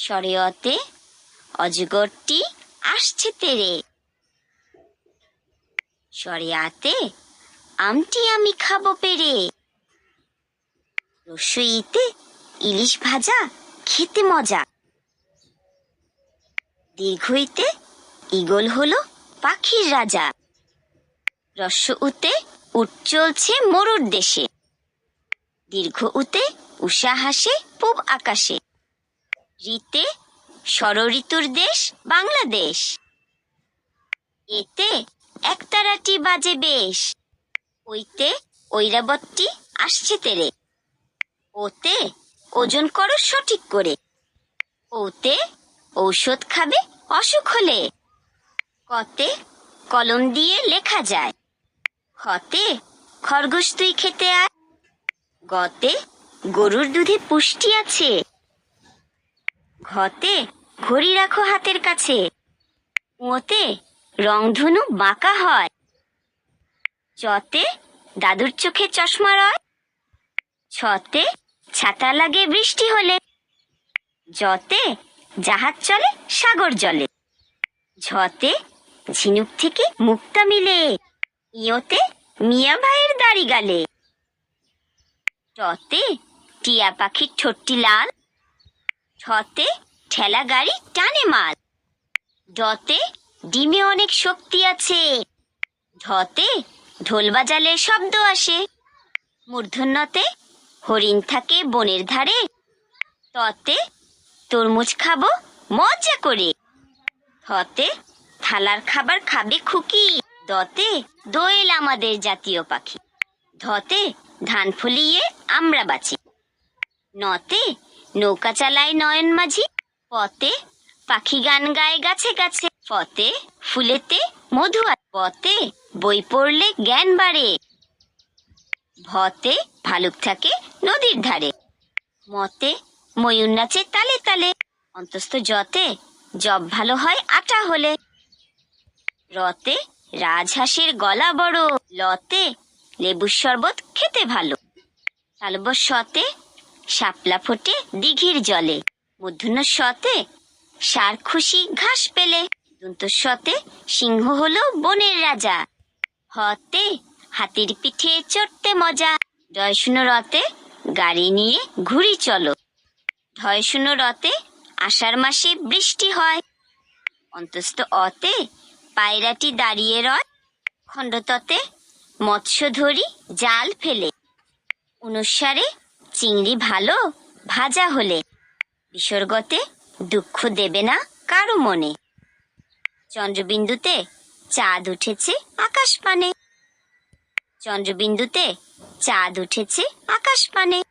শরীয়তে অজগরটি আসছে তেরে। শরিয়াতে আমটি আমি খাব পেরে। রসইতে ইলিশ ভাজা খেতে মজা। দীর্ঘইতে ইগল হলো পাখির রাজা। রস্য উতে উট চলছে মরুর দেশে। দীর্ঘ উতে উষা হাসে পূব আকাশে। ঋতে ষড়ঋতুর দেশ বাংলাদেশ। এতে একতারাটি বাজে বেশ। ওইতে ঐরাবতটি আসছে তেরে। ওতে ওজন করো সঠিক করে। ওতে ঔষধ খাবে অসুখ হলে। কতে কলম দিয়ে লেখা যায়। খতে খরগোশ তুই খেতে আয়। গতে গরুর দুধে পুষ্টি আছে। ঘতে ঘড়ি রাখো হাতের কাছে। ওতে রংধনু বাঁকা হয়। চতে দাদুর চোখে চশমা রয়। ছতে ছাতা লাগে বৃষ্টি হলে। যতে জাহাজ চলে, সাগর জলে। ঝতে ঝিনুক থেকে মুক্তা মিলে। ইয়োতে মিয়া ভাইয়ের দাড়ি গালে। টতে টিয়া পাখির ঠোঁটটি লাল। ছতে ঠেলা গাড়ি টানে মাল। ডতে ডিমে অনেক শক্তি আছে। ঢতে ঢোল বাজালে শব্দ আসে। মূর্ধন্যতে হরিণ থাকে বনের ধারে। ততে তরমুজ খাব মজা করে। থতে থালার খাবার খাবে খুকি। দতে দোয়েল আমাদের জাতীয় পাখি। ধতে ধান ফলিয়ে আমরা বাঁচি। নতে নৌকা চালায় নয়ন মাঝি। পতে পাখি গান গায় গাছে গাছে। পতে ফুলেতে মধু আর পতে বই পড়লে জ্ঞান বাড়ে। ভতে ভালুক থাকে নদীর ধারে। মতে ময়ূর নাচে তালে তালে। অন্তস্থ জতে জব ভালো হয় আটা হলে। রতে রাজহাঁসের গলা বড়। লতে লেবুর শরবত খেতে ভালো। তালবস্যতে শাপলা ফোটে দিঘির জলে। মূর্ধন্য শতে সার খুশি ঘাস পেলে। দন্তস্বতে সিংহ হলো বনের রাজা। হতে হাতির পিঠে চড়তে মজা। জয় রতে গাড়ি নিয়ে ঘুরি চলো। শূন্য রতে আষাঢ় মাসে বৃষ্টি হয়। অন্তস্থ অতে পায়রাটি দাঁড়িয়ে রয়। খণ্ডততে মৎস্য ধরি জাল ফেলে। অনুসারে চিংড়ি ভালো? ভাজা হলে বিসর্গতে দুঃখ দেবে না কারও মনে। চন্দ্রবিন্দুতে চাঁদ উঠেছে আকাশ পানে। চন্দ্রবিন্দুতে চাঁদ উঠেছে আকাশ পানে।